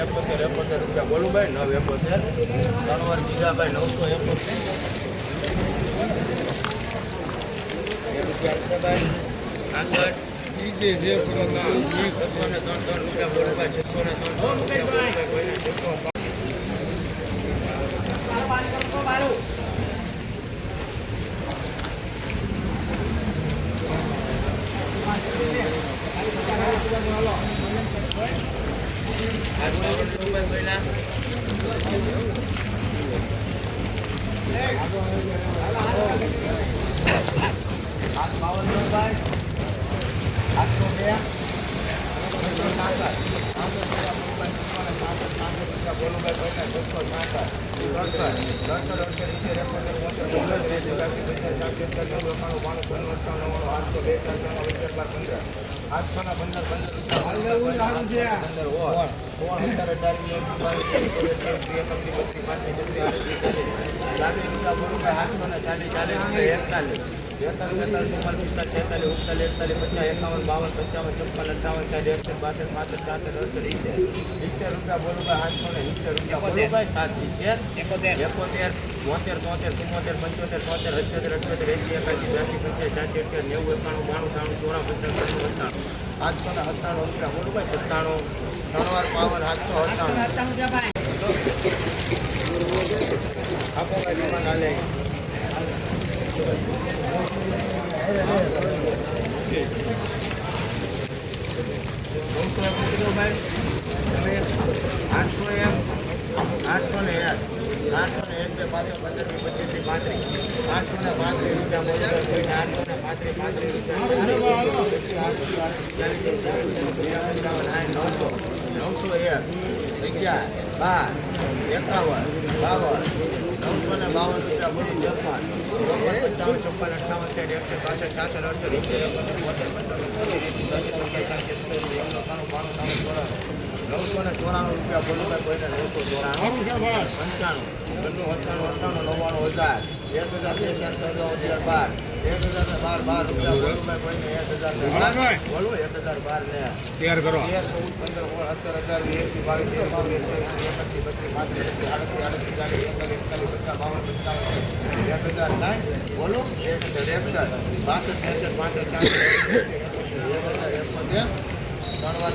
એકોતેર એકોતેર રૂપિયા બોલુભાઈ નવ એકોતેર ત્રણ વાર બીજાભાઈ નવસો એકોતેર એ રૂપિયા અક્ષરભાઈ આગળ છસો ને ત્રણ ત્રણ રૂપિયા બોલુભાઈ છસો ને ત્રણ ત્રણ રૂપિયા બોલુભાઈ કોઈને છસો આગળ રૂપિયા કોઈના આઠ બાવન રૂપિયા આઠસો બે આઠસો ના પંદર પંદર પંદર હોય અત્યારે અઢારમી એક એકત્રીસ બત્રીસ પાંત્રીસ છત્રીસ ચાલીસ રૂપિયા બોલું આઠસો ને ચાલીસ ચાલીસ એકતાલીસ બેતાલીસ બેતાલીસ ચુમ્માલીસ પિસ્તાલીસ છેતાલીસ ઉડતાલીસ એકતાલીસ પચાસ એકાવન બાવન પંચાવન છપ્પન અઠાવન સાઠ એકસઠ બાસઠ પાસઠ છાસઠ અડસઠ ઇત્તેર ઇત્તેર રૂપિયા બોલુભાઈ આઠસો ને ઇત્તેર રૂપિયા બોલુભાઈ સાત સિત્તેર એકોતેર એકોતેર બોતેર તોતેર ચુમ્મોતેર પંચોતેર છોતેર અઠ્યોતેર અઠ્યોતેર એસી એકાસી બ્યાસી પંચ્યાસી છ્યાસી અઠ્યાસી નેવું એકાણું બાણું ત્રાણું ચોરા પંચાણું ત્રણસો અઠ્ઠાણું આઠસો ને સત્તાણું રૂપિયા બોલુભાઈ સત્તાણું ત્રણ વાર પાવન આઠસો અઠ્ઠાણું આપો ભાઈ દુકાન હાલે આઠસો એમ આઠસો એક આઠસો ને એક બે પચીસથી પાંત્રીસ આઠસો ને પાંત્રીસ રૂપિયા આઠસો ને પાંત્રીસ રૂપિયા નવસો નવસો એક અગિયાર બાર એકાવન બાવન નવસો બાવન પંચાવન ચોપન અઠાવન સાઠ એકસઠ બાસઠ છાસઠ અડસઠ નવસો ને ચોરાણું રૂપિયા બોલું કોઈને નવસો ચોરાણું પંચાણું અઠ્ઠાણું અઠ્ઠાણું નવ્વાણું હજાર એક હજાર બે ચાર ચૌદ હજાર બાર એક હજાર હજાર બાર તૈયાર કરો. ત્રણ વાર